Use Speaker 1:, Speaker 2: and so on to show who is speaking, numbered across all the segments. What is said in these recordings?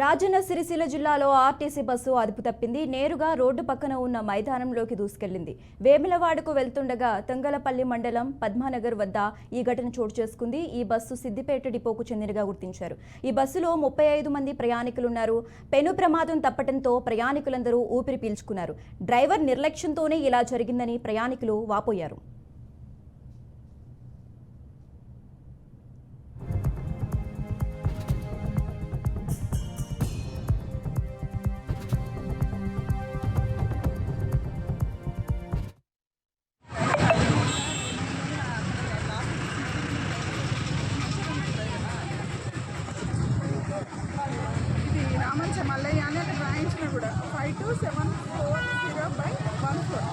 Speaker 1: రాజన్న సిరిసిల్ల జిల్లాలో RTC bus అదుపు తప్పింది. నేరుగా రోడ్డు పక్కన ఉన్న మైదానంలోకి దూసుకెళ్ళింది. వేములవాడకు వెళ్తుండగా తంగలపల్లి మండలం పద్మానగర్ వద్ద ఈ ఘటన చోటు చేసుకుంది. ఈ బస్సు సిద్దిపేట డిపోకు చెందినగా గుర్తించారు. ఈ బస్సులో ముప్పై ఐదు మంది ప్రయాణికులున్నారు. పెను ప్రమాదం తప్పటంతో ప్రయాణికులందరూ ఊపిరి పీల్చుకున్నారు. డ్రైవర్ నిర్లక్ష్యంతోనే ఇలా జరిగిందని ప్రయాణికులు వాపోయారు.
Speaker 2: మల్లయ్య అని అక్కడ రాయించిన కూడా five two seven four zero by one four.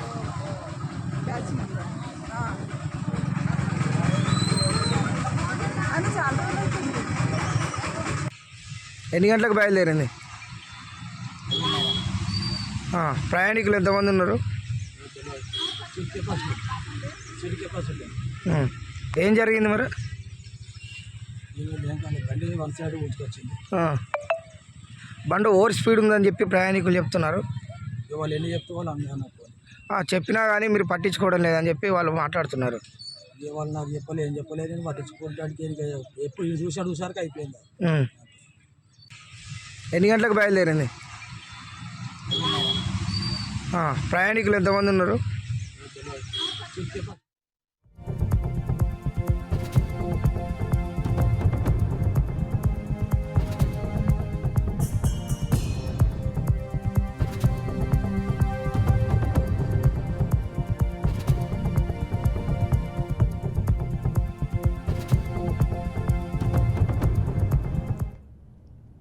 Speaker 2: Batch number అది చాలా అవుతుంది
Speaker 3: ఎన్ని గంటలకు బయలుదేరింది? ఆ, ప్రయాణికులు ఎంతమంది ఉన్నారు. ఏం జరిగింది మరి?
Speaker 4: బండి వన్ సైడ్ ఉంచుకొచ్చింది.
Speaker 3: ఆ. బండి ఓవర్ స్పీడ్ ఉందని చెప్పి ప్రయాణికులు చెప్తున్నారు.
Speaker 4: వాళ్ళు ఎన్ని చెప్తే వాళ్ళు
Speaker 3: చెప్పినా కానీ మీరు పట్టించుకోవడం లేదని చెప్పి వాళ్ళు మాట్లాడుతున్నారు.
Speaker 4: వాళ్ళు నాకు చెప్పలే ఏం చెప్పలేదు అని పట్టించుకోవడానికి ఎప్పుడు చూసాడు చూసారికి అయిపోయింది.
Speaker 3: ఎన్ని గంటలకు బయలుదేరింది? ప్రయాణికులు ఎంతమంది ఉన్నారు?